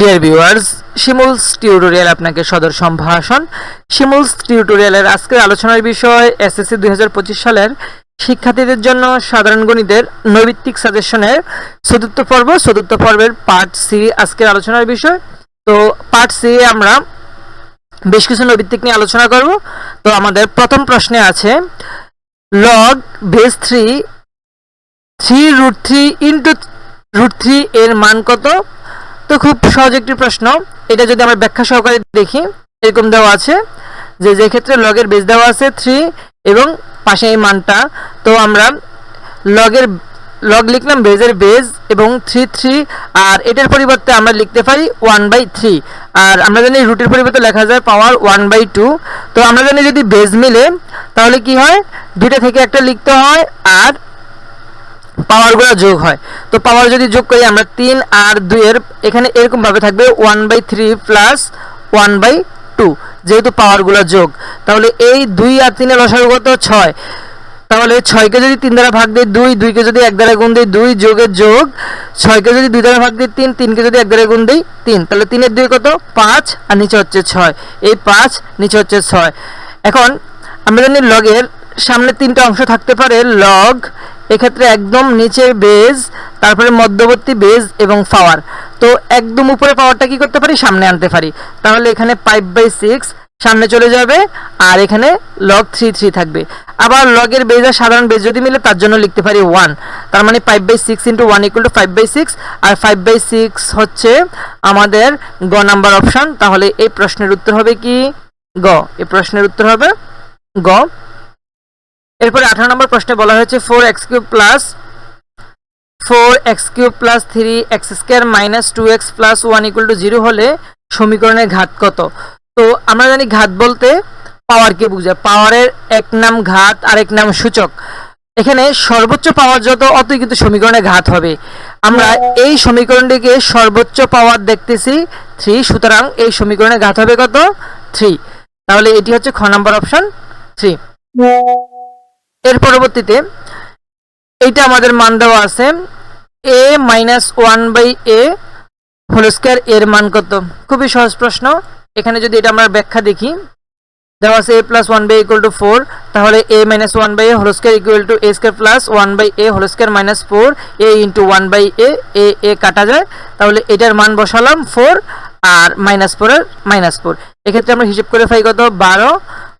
Dear viewers শিমুলস tutorial আপনাকে সদর সম্ভাষণ। শিমুলস টিউটোরিয়ালের আজকের আলোচনার বিষয় এসএসসি দুই সালের শিক্ষার্থীদের জন্য সাধারণ গণিতের নৈবিত্তিক সাজেশনের চতুর্থ পর্ব, চতুর্থ পর্বের পার্ট সি আজকের আলোচনার বিষয়। তো পার্ট সি আমরা বেশ কিছু নৈবিত্তিক নিয়ে আলোচনা করব। তো আমাদের প্রথম প্রশ্নে আছে log base three three root three into root three এর মান কত? তো খুব সহজ একটি প্রশ্ন। এটা যদি আমরা ব্যাখ্যা সহকারে দেখি, এরকম দেওয়া আছে যে যে ক্ষেত্রে লগের বেজ দেওয়া আছে থ্রি এবং পাশে এই মানটা, তো আমরা লগের লগ লিখলাম বেজের বেজ এবং থ্রি থ্রি আর এটার পরিবর্তে আমরা লিখতে পারি ওয়ান বাই থ্রি আর আমরা জানি রুটের পরিবর্তে লেখা যায় পাওয়ার ওয়ান বাই টু তো আমরা জানি যদি বেজ মিলে, তাহলে কি হয়? দুইটা থেকে একটা লিখতে হয়, আর পাওয়ারগুলো যোগ হয়। তো পাওয়ার যদি যোগ করি, আমরা তিন আর দুইয়ের এখানে এরকমভাবে থাকবে one by three plus one by two যেহেতু পাওয়ারগুলো যোগ। তাহলে এই দুই আর তিনের লসাগু ছয়। তাহলে ছয়কে যদি তিন দ্বারা ভাগ দিই, দুই, দুইকে যদি এক দ্বারা গুণ দিই, দুই যোগের যোগ, ছয়কে যদি দুই দ্বারা ভাগ দিই, তিন, তিনকে যদি এক দ্বারা গুণ দিই, তিন। তাহলে তিনের দুই কত? পাঁচ, আর নিচে হচ্ছে ছয়। এই পাঁচ, নিচে হচ্ছে ছয়। এখন আমরা জানি লগের সামনে তিনটা অংশ থাকতে পারে। লগ এক্ষেত্রে একদম নিচের বেজ তারপরে মধ্যবর্তী বেজ এবং পাওয়ার তো একদম উপরে পাওয়ারটা কি করতে পারি? সামনে আনতে পারি। তাহলে এখানে ফাইভ বাই সিক্স সামনে চলে যাবে আর এখানে লগ থ্রি থ্রি থাকবে। আবার লগের বেজ আর সাধারণ বেজ যদি মিলে, তার জন্য লিখতে পারি ওয়ান তার মানে five by six into one equal to five by six R five by six হচ্ছে আমাদের গ নাম্বার অপশান তাহলে এই প্রশ্নের উত্তর হবে কি? গ। এই প্রশ্নের উত্তর হবে গ। এরপরে আঠারো নম্বর প্রশ্নে বলা হয়েছে four x cube plus four x cube plus three x square minus two x plus one equal to zero হলে সমীকরণের ঘাত কত? তো আমরা জানি ঘাত বলতে পাওয়ারকে বুঝায়। পাওয়ারের এক নাম ঘাত আর এক নাম সূচক। এখানে সর্বোচ্চ পাওয়ার যত, অতই কিন্তু সমীকরণে ঘাত হবে। আমরা এই সমীকরণটিকে সর্বোচ্চ পাওয়ার দেখতেছি থ্রি সুতরাং এই সমীকরণে ঘাত হবে কত? থ্রি তাহলে এটি হচ্ছে খ নম্বর অপশন থ্রি এর পরবর্তীতে এইটা আমাদের মান দেওয়া আছে। A minus one by a whole square এর মান কত? খুবই সহজ প্রশ্ন। এখানে যদি এটা আমরা ব্যাখ্যা দেখি, দেওয়া আছে a plus one by equal to four তাহলে a minus one by a whole square equal to a square plus one by a whole square minus four a into one by a a a কাটা যায়। তাহলে এটার মান বসালাম four আর minus ফোরের minus four এক্ষেত্রে আমরা হিসেব করে পাই কত? বারো।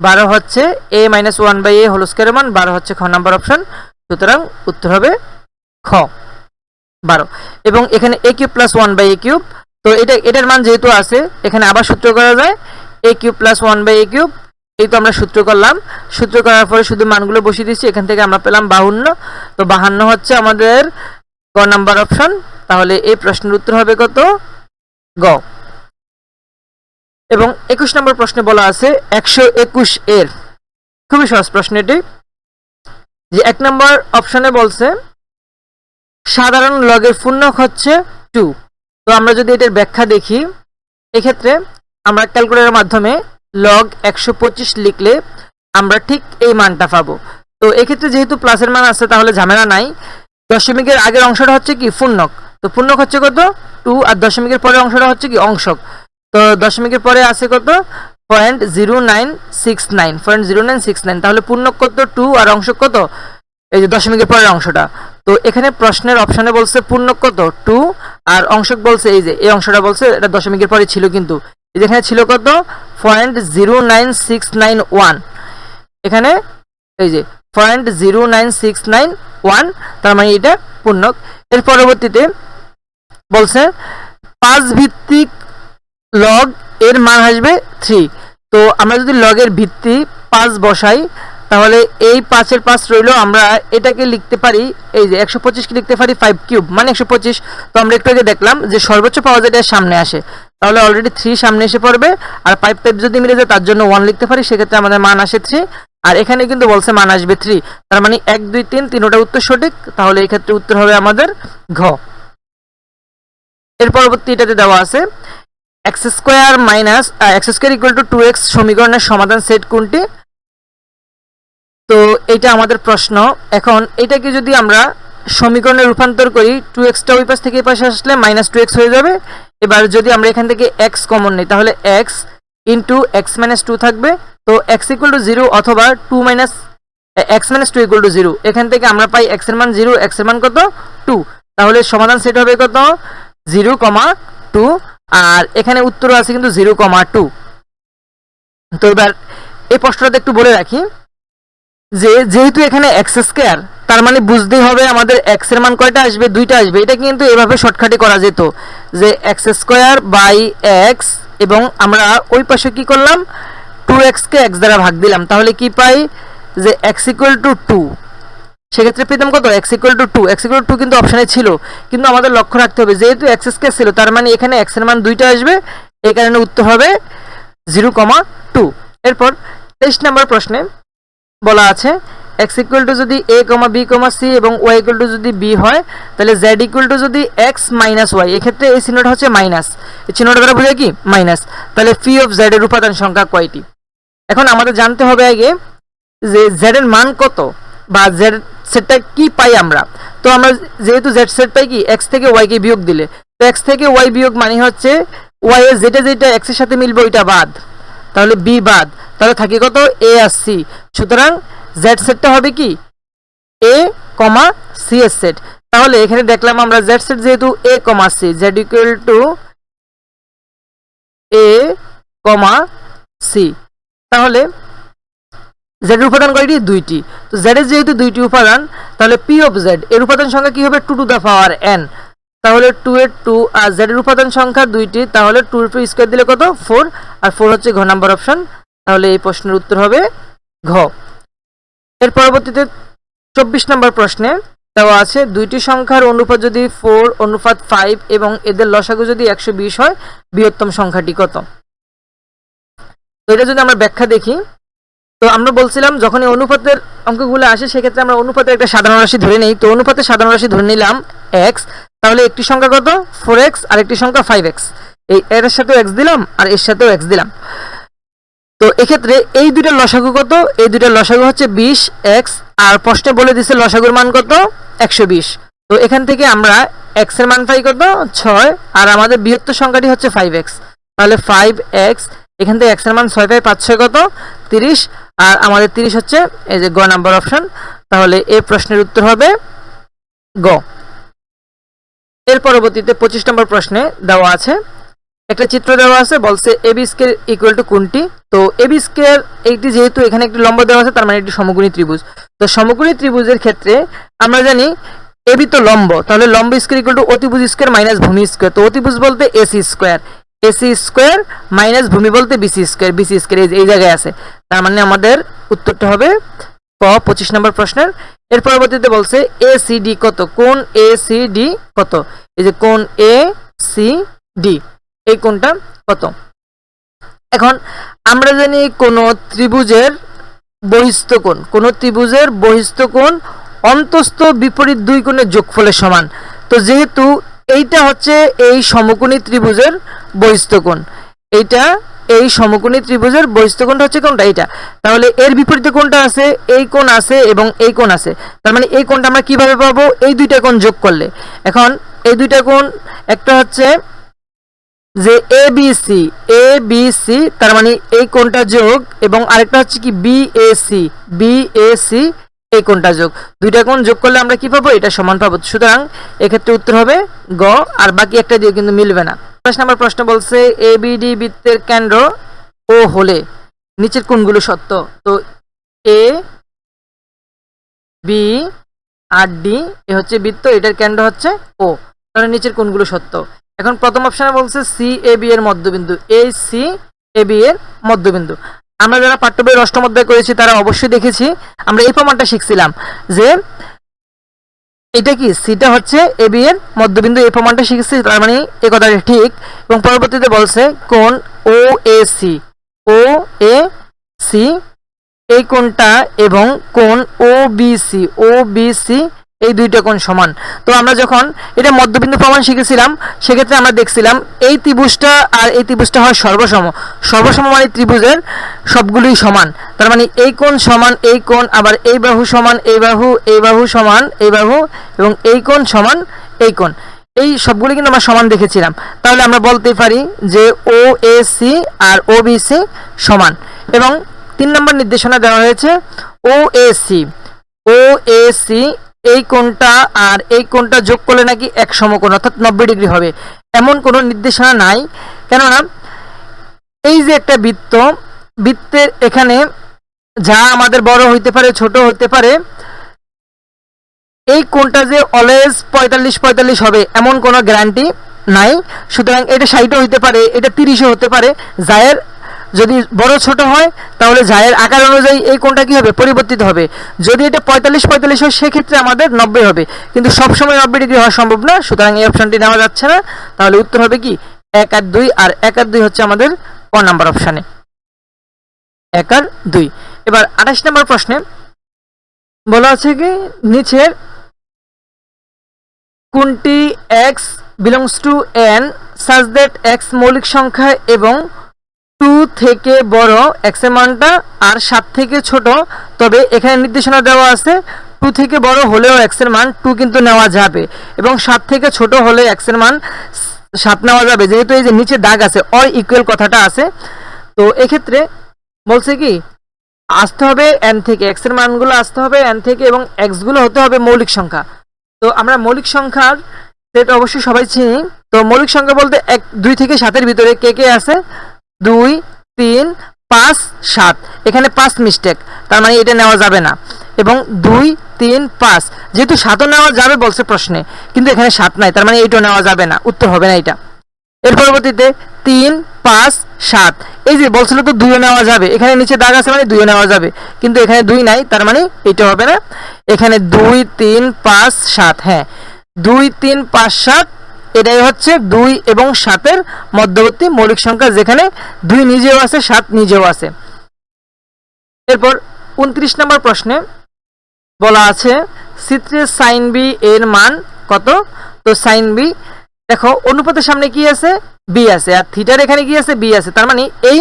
বারো হচ্ছে a minus one by a whole স্কোয়ারের মান, বারো হচ্ছে খ নাম্বার অপশন সুতরাং উত্তর হবে খ। বারো। এবং এখানে a cube plus one by a cube তো এটা, এটার মান যেহেতু আছে, এখানে আবার সূত্র করা যায়। A cube plus one by a cube এই তো আমরা সূত্র করলাম। সূত্র করার পরে শুধু মানগুলো বসিয়ে দিচ্ছি। এখান থেকে আমরা পেলাম বাহান্ন তো বাহান্ন হচ্ছে আমাদের গ নাম্বার অপশন তাহলে এই প্রশ্নের উত্তর হবে কত? গ। এবং একুশ নম্বর প্রশ্নে বলা আছে একশো একুশ এর। খুবই সহজ প্রশ্ন এটি। যে এক নম্বর অপশনে বলছে, সাধারণ লগের পূর্ণক হচ্ছে টু। তো আমরা যদি এটার ব্যাখ্যা দেখি, এক্ষেত্রে আমরা ক্যালকুলেটরের মাধ্যমে লগ একশো পঁচিশ লিখলে আমরা ঠিক এই মানটা পাবো। তো এক্ষেত্রে যেহেতু প্লাসের মান আছে, তাহলে ঝামেলা নাই। দশমিকের আগের অংশটা হচ্ছে কি পূর্ণক। তো পূর্ণক হচ্ছে কত? টু, আর দশমিকের পরের অংশটা হচ্ছে কি অংশক। তো দশমিকের পরে আছে কত? Point zero nine six nine point zero nine six nine তাহলে পূর্ণক কত? টু আর অংশক কত? এই যে দশমিকের পরের অংশটা। তো এখানে প্রশ্নের অপশনে বলছে পূর্ণক কত? টু আর অংশক বলছে এই যে, এই অংশটা বলছে, এটা দশমিকের পরে ছিল কিন্তু। এখানে ছিল কত? Point zero nine six nine one এখানে এই যে point zero nine six nine one তার মানে এটা পূর্ণক এর পরবর্তীতে বলছে পাঁচ ভিত্তিক লগ এর মান আসবে থ্রি তো আমরা যদি লগের ভিত্তি পাঁচ বসাই, তাহলে এই পাঁচের পাঁচ রইল, আমরা এটাকে লিখতে পারি, এই যে একশো পঁচিশকে লিখতে পারি ফাইভ কিউব মানে একশো পঁচিশ। তো আমরা একটু আগে দেখলাম যে সর্বোচ্চ পাওয়া যায় সামনে আসে, তাহলে অলরেডি থ্রি সামনে এসে পড়বে, আর ফাইভ ফাইভ যদি মিলে যায়, তার জন্য ওয়ান লিখতে পারি, সেক্ষেত্রে আমাদের মান আসে থ্রি আর এখানে কিন্তু বলছে মান আসবে থ্রি তার মানে এক, দুই, তিন, তিনোটা উত্তর সঠিক, তাহলে এক্ষেত্রে উত্তর হবে আমাদের ঘ। এর পরবর্তী এটাতে দেওয়া আছে x square minus x square equal to two x সমীকরণের সমাধান সেট কোনটি? তো এটা আমাদের প্রশ্ন। এখন এটাকে যদি আমরা সমীকরণে রূপান্তর করি টু এক্সটা ওই পাশ থেকে এই পাশে আসলে মাইনাস টু এক্স হয়ে যাবে। এবার যদি আমরা এখান থেকে এক্স কমন নিই, তাহলে x into x minus two থাকবে। তো এক্স ইকুয়াল টু জিরো অথবা two minus x minus two equal to zero এখান থেকে আমরা পাই এক্সের মান জিরো এক্সের মান কত? টু তাহলে সমাধান সেট হবে কত? জিরো কমা টু আর এখানে উত্তর আছে কিন্তু জিরো কমা টু তো এবার এই প্রশ্নটাতে একটু বলে রাখি যে, যেহেতু এখানে এক্স স্কোয়ার তার মানে বুঝতেই হবে আমাদের এক্সের মান কয়টা আসবে, দুইটা আসবে। এটা কিন্তু এভাবে শর্টকাটে করা যেত যে এক্স স্কোয়ার বাই এক্স এবং আমরা ওই পাশে কি করলাম? টু এক্সকে এক্স দ্বারা ভাগ দিলাম। তাহলে কি পাই? যে এক্স ইকুয়াল টু টু সেক্ষেত্রে পেতাম কত? X equal to two x equal to কিন্তু অপশানে ছিল। কিন্তু আমাদের লক্ষ্য রাখতে হবে, যেহেতু এক্স স্কোয়ার ছিল, তার মানে এখানে এক্সের মান দুইটা আসবে, এই কারণে উত্তর হবে জিরো কমা টু এরপর তেইশ নম্বর প্রশ্নে বলা আছে এক্স ইকুয়াল টু যদি a comma b comma c এবং ওয়াই ইকুয়াল টু যদি বি হয়, তাহলে জেড ইকুয়াল টু যদি এক্স মাইনাস ওয়াই এক্ষেত্রে এই চিহ্নটা হচ্ছে মাইনাস এই চিহ্নটা দ্বারা বোঝায় কি? মাইনাস তাহলে ফি অফ জেড এর উপাদান সংখ্যা কয়টি? এখন আমাদের জানতে হবে আগে যে জেড এর মান কত, বা জেড সেটটা কি পাই আমরা? তো আমরা যেহেতু জেড সেট পাই কি? এক্স থেকে ওয়াই কে বিয়োগ দিলে। তো এক্স থেকে ওয়াই বিয়োগ মানে হচ্ছে ওয়াই এর যেটা যেটা এক্সের সাথে মিলবে ওইটা বাদ। তাহলে বি বাদ। তাহলে থাকে কত? এ আর সি সুতরাং জেড সেটটা হবে কি? এ কমা সি এর সেট তাহলে এখানে দেখলাম আমরা জেড সেট যেহেতু a comma c z equal to a comma c তাহলে জেড উপাদান কয়টি? দুইটি। তো জেড এর যেহেতু দুইটি উপাদান, তাহলে পি অফ জেড এর উপাদান সংখ্যা কি হবে? Two to the power n তাহলে টু এর টু আর জেড এর উপাদান সংখ্যা দুইটি, তাহলে টু এর স্কোয়ার দিলে কত? ফোর আর ফোর হচ্ছে ঘ নাম্বার অপশন তাহলে এই প্রশ্নের উত্তর হবে ঘ। এর পরবর্তীতে চব্বিশ নম্বর প্রশ্নে দেওয়া আছে, দুইটি সংখ্যার অনুপাত যদি ফোর অনুপাত ফাইভ এবং এদের লসাগু যদি একশো বিশ হয়, বৃহত্তম সংখ্যাটি কত? এটা যদি আমরা ব্যাখ্যা দেখি তো আমরা বলছিলাম যখন অনুপাতের অঙ্কগুলো আসে, সেক্ষেত্রে আমরা অনুপাতের একটা সাধারণ রাশি ধরে নিই। তো অনুপাতের সাধারণ রাশি ধরে নিলাম এক্স তাহলে একটি সংখ্যা কত? ফোর এক্স আর একটি সংখ্যা ফাইভ এক্স এই এর সাথেও এক্স দিলাম আর এর সাথেও এক্স দিলাম। তো এক্ষেত্রে এই দুইটার লসাগু কত? এই দুইটার লসাগু হচ্ছে বিশ এক্স আর প্রশ্নে বলে দিছে লসাগুর মান কত? একশো বিশ। তো এখান থেকে আমরা এক্সের মান পাই কত? ছয়, আর আমাদের বৃহত্তর সংখ্যাটি হচ্ছে ফাইভ এক্স তাহলে ফাইভ এক্স এখান থেকে এক্সের মান ছয় পাই পাঁচ ছয় কত? তিরিশ আর আমাদের তিরিশ হচ্ছে এই যে গ নাম্বার অপশন। তাহলে এই প্রশ্নের উত্তর হবে গ। এর পরবর্তীতে পঁচিশ নম্বর প্রশ্নে দেওয়া আছে, একটা চিত্র দেওয়া আছে, বলছে এবি স্কেয়ার ইকুয়াল টু কোনটি? তো এবি স্কেয়ার এইটি যেহেতু এখানে একটি লম্ব দেওয়া আছে, তার মানে একটি সমকোণী ত্রিভুজ। তো সমকোণী ত্রিভুজের ক্ষেত্রে আমরা জানি এবি তো লম্ব, তাহলে লম্ব স্কোয়ার ইকুয়াল টু অতিভুজ স্কোয়ার মাইনাস ভূমি স্কোয়ার। তো অতিভুজ বলতে AC square. AC square minus ভূমি বলতে বিসি স্কোয়ার বিসি স্কোয়ার এই জায়গায় আছে। তার মানে আমাদের উত্তরটা হবে ক, পঁচিশ নম্বর প্রশ্নের। এর পরবর্তীতে বলছে এ সি ডি কত? কোন এ সি ডি কত? এই যে কোন এ সি ডি এই কোনটা কত? এখন আমরা জানি কোন ত্রিভুজের বহিস্থ কোণ। কোন ত্রিভুজের বহিস্থ কোণ অন্তস্থ বিপরীত দুই কোণের যোগফলের সমান। তো যেহেতু এইটা হচ্ছে এই সমকোণী ত্রিভুজের বহিস্থ কোণ এইটা এই সমকোণী ত্রিভুজের বহিস্থ কোণটা হচ্ছে কোনটা? এইটা। তাহলে এর বিপরীতে কোনটা আছে? এই কোণ আছে এবং এই কোণ আছে। তার মানে এই কোণটা আমরা কীভাবে পাবো? এই দুইটা কোণ যোগ করলে। এখন এই দুইটা কোণ, একটা হচ্ছে যে A B C A B C তার মানে এই কোণটা যোগ এবং আরেকটা হচ্ছে কি B A C B A C এই কোণটা যোগ। দুইটা কোণ যোগ করলে আমরা কি পাবো? এটা সমান পাবো। সুতরাং এক্ষেত্রে উত্তর হবে গ, আর বাকি একটা দিয়ে কিন্তু মিলবে না। পাঁচ নম্বর প্রশ্ন বলছে এ বি ডি বৃত্তের কেন্দ্র ও হলে নিচের কোণগুলো সত্য? তো A B R D A হচ্ছে বৃত্ত, এটার কেন্দ্র হচ্ছে ও তাহলে নিচের কোণগুলো সত্য? এখন প্রথম অপশনে বলছে সি এ বি এর মধ্যবিন্দু। এই সি এ বি এর মধ্যবিন্দু। আমরা যারা পাঠ্য বইয়ের অষ্টম অধ্যায় করেছি, তারা অবশ্যই দেখেছি। আমরা এই প্রমাণটা শিখছিলাম যে এটা কি? সিটা হচ্ছে এ বি এর মধ্যবিন্দু এই প্রমাণটা শিখেছি, তার মানে এ কথাটা ঠিক। এবং পরবর্তীতে বলছে কোন ও A C O A C এই কোনটা এবং কোন O B C O B C এই দুইটা কোণ সমান। তো আমরা যখন এটা মধ্যবিন্দু প্রমাণ শিখেছিলাম, সেক্ষেত্রে আমরা দেখছিলাম এই ত্রিভুজটা আর এই ত্রিভুজটা হয় সর্বসম। সর্বসম মানে ত্রিভুজের সবগুলোই সমান। তার মানে এই কোণ সমান, এই কোণ, আবার এই বাহু সমান, এই বাহু এই বাহু সমান, এই বাহু, এবং এই কোণ সমান, এই কোণ। এই সবগুলি কিন্তু আমরা সমান দেখেছিলাম। তাহলে আমরা বলতে পারি যে ও এ সি আর ও বি সি সমান। এবং তিন নম্বর নির্দেশনা দেওয়া হয়েছে ও A C O A C এই কোণটা আর এই কোণটা যোগ করলে নাকি এক সমকোণ, অর্থাৎ নব্বই ডিগ্রি হবে। এমন কোনো নির্দেশনা নাই। কেননা, এই যে একটা বৃত্ত, বৃত্তের এখানে যা আমাদের বড় হইতে পারে, ছোট হতে পারে, এই কোণটা যে অলওয়েজ পঁয়তাল্লিশ পঁয়তাল্লিশ হবে, এমন কোনো গ্যারান্টি নাই। সুতরাং এটা ষাটও হইতে পারে, এটা তিরিশও হতে পারে। জায়ের যদি বড় ছোট হয়, তাহলে জায়ের আকার অনুযায়ী এই কোণটা কি হবে? পরিবর্তিত হবে। যদি এটা পঁয়তাল্লিশ পঁয়তাল্লিশ হয়, সেক্ষেত্রে আমাদের নব্বই হবে। কিন্তু সবসময় নব্বই ডিগ্রি হওয়া সম্ভব না, সুতরাং এই অপশনটি নেওয়া যাচ্ছে না। তাহলে উত্তর হবে কি? এক আর দুই, আর এক আর দুই হচ্ছে আমাদের ক নাম্বার অপশানে এক আর দুই। এবার আঠাশ নম্বর প্রশ্নে বলা আছে কি, নিচের কোনটি x belongs to n such that x মৌলিক সংখ্যা এবং টু থেকে বড় এক্সের মানটা আর সাত থেকে ছোট। তবে এখানে নির্দেশনা দেওয়া আছে, টু থেকে বড় হলেও এক্স মান টু কিন্তু নেওয়া যাবে। এবং সাত থেকে ছোট হলে এক্স মান সাত নেওয়া যাবে। যেহেতু এই যে নিচে দাগ আছে অর ইকুয়াল কথাটা আছে। তো এক্ষেত্রে বলছে কি, আসতে হবে এন থেকে এক্সের মানগুলো আসতে হবে এন থেকে এবং এক্সগুলো হতে হবে মৌলিক সংখ্যা। তো আমরা মৌলিক সংখ্যার সেট অবশ্যই সবাই চিনি। তো মৌলিক সংখ্যা বলতে এক, দুই থেকে সাতের ভিতরে কে কে আছে? দুই, তিন, পাঁচ, সাত। এখানে পাঁচ মিস্টেক তার মানে এটা নেওয়া যাবে না। এবং দুই, তিন, পাঁচ, যেহেতু সাতও নেওয়া যাবে বলছে প্রশ্নে, কিন্তু এখানে সাত নাই, তার মানে এইটাও নেওয়া যাবে না, উত্তর হবে না এটা। এর পরবর্তীতে তিন, পাঁচ, সাত, এই যে বলছিল তো দুইও নেওয়া যাবে, এখানে নিচে দাগ আছে মানে দুইও নেওয়া যাবে, কিন্তু এখানে দুই নাই, তার মানে এটা হবে না। এখানে দুই, তিন, পাঁচ, সাত হ্যাঁ। দুই, তিন, পাঁচ, সাত এটাই হচ্ছে দুই এবং সাতের মধ্যবর্তী মৌলিক সংখ্যা, যেখানে দুই নিজেও আছে, সাত নিজেও আছে। এরপর উনত্রিশ নম্বর প্রশ্নে বলা আছে চিত্রে সাইন বি এর মান কত? তো সাইন বি দেখো, অনুপাতের সামনে কি আছে? বি আছে, আর থিটার এখানে কি আছে? বি আছে। তার মানে এই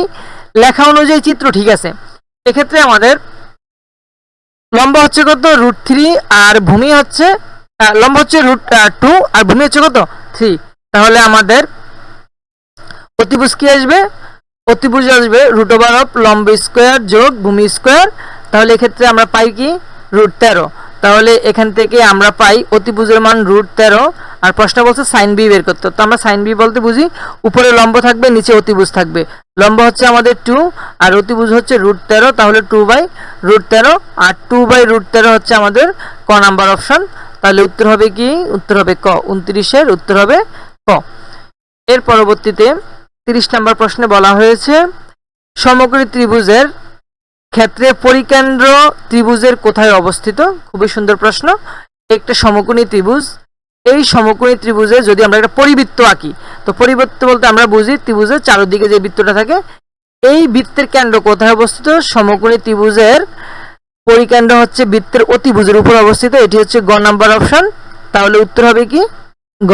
লেখা অনুযায়ী চিত্র ঠিক আছে। এক্ষেত্রে আমাদের লম্বা হচ্ছে কত? রুট থ্রি আর ভূমি হচ্ছে লম্বা হচ্ছে রুট টু আর ভূমি হচ্ছে কত? থ্রি তাহলে আমাদের অতিভুজ কি আসবে, অতিভুজ আসবে রুট ওভার অফ লম্ব স্কোয়ার যোগ ভূমি স্কোয়ার তাহলে এক্ষেত্রে আমরা পাই কি? রুট তেরো। তাহলে এখান থেকে আমরা পাই অতিভুজের মান রুট তেরো, আর প্রশ্ন বলছে সাইন বি বের করতে। তো আমরা সাইন বি বলতে বুঝি, উপরে লম্ব থাকবে, নিচে অতিভুজ থাকবে। লম্ব হচ্ছে আমাদের টু আর অতিভুজ হচ্ছে রুট তেরো, তাহলে টু বাই রুট তেরো, আর টু বাই রুট তেরো হচ্ছে আমাদের ক নাম্বার অপশন তাহলে উত্তর হবে কি? উত্তর হবে ক। উনত্রিশের উত্তর হবে ক। এর পরবর্তীতে তিরিশ নম্বর প্রশ্নে বলা হয়েছে, সমগ্রী ত্রিভুজের ক্ষেত্রে পরিকেন্দ্র ত্রিভুজের কোথায় অবস্থিত? খুবই সুন্দর প্রশ্ন। একটা সমকোণী ত্রিভুজ। এই সমকোণী ত্রিভুজে যদি আমরা একটা পরিবৃত্ত আঁকি, তো পরিবৃত্ত বলতে আমরা বুঝি ত্রিভুজের চারদিকে যে বৃত্তটা থাকে, এই বৃত্তের কেন্দ্র কোথায় অবস্থিত? সমকোণী ত্রিভুজের পরিকেন্দ্র হচ্ছে বৃত্তের অতিভুজের উপর অবস্থিত। এটি হচ্ছে গ নাম্বার অপশন। তাহলে উত্তর হবে কি? গ।